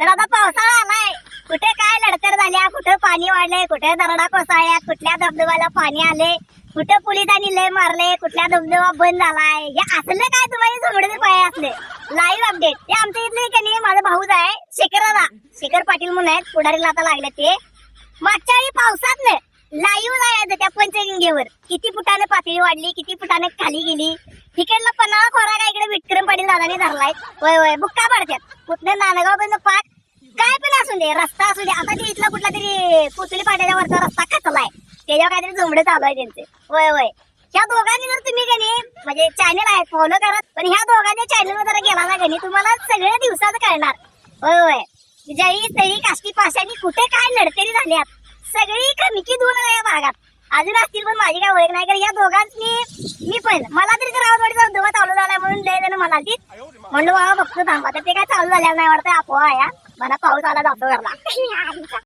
तर आता पावसाळा आलाय. कुठे काय लडतर झाल्या कुठे पाणी वाढलंय कुठे दरडा कोसळल्या कुठल्या धबधब्याला पाणी आले कुठे पोलिसांनी लय मारले कुठल्या धबधबा बंद झालाय हे असले काय तुम्हाला झोडले पाय असले. लाईव्ह अपडेट ते आमच्या इथले की नाही माझा भाऊच आहे शेखर शेखर पाटील म्हणून आहेत पुढारीला आता लागले ते. मागच्या वेळी पावसात लाईव्ह जायचं त्या पंचगंगेवर. किती फुटाने पातळी वाढली किती फुटाने खाली गेली. तिकडला पन्हाळा खोरा काय इकडे विक्रम पाटील दादाने धरलाय. वय वय बुक्का पडतात कुठनं नांदगाव पर्यंत पाय असू दे रस्ता असू दे. आता ते इथला कुठला तरी पुतळी पाट्याच्या वरचा रस्ता खचलाय. त्याच्यावर काहीतरी झोंबडे चालू आहे त्यांचे. वय वय. ह्या दोघांनी जर तुम्ही गणे म्हणजे चॅनल आहे फॉलो करत पण ह्या दोघांच्या चॅनलवर जर गेला ना कणी तुम्हाला सगळ्या दिवसात कळणार. होय होय जळी तळी काष्टी पाशानी कुठे काय लढतरी झाल्यात. सगळी कमिकी दूर आहे या भागात. अजून असतील पण माझी काय ओळख नाही कारण या दोघांनी मी पण मला तरी तर रावतवाडीचा धबधबा चालू झाला म्हणून लय जण म्हणाली म्हणलं बाबा बघतो थांबा तर ते काय चालू झाल्यावर नाही वाटतं आपोआ या. मला पाऊस आला जातो घरला.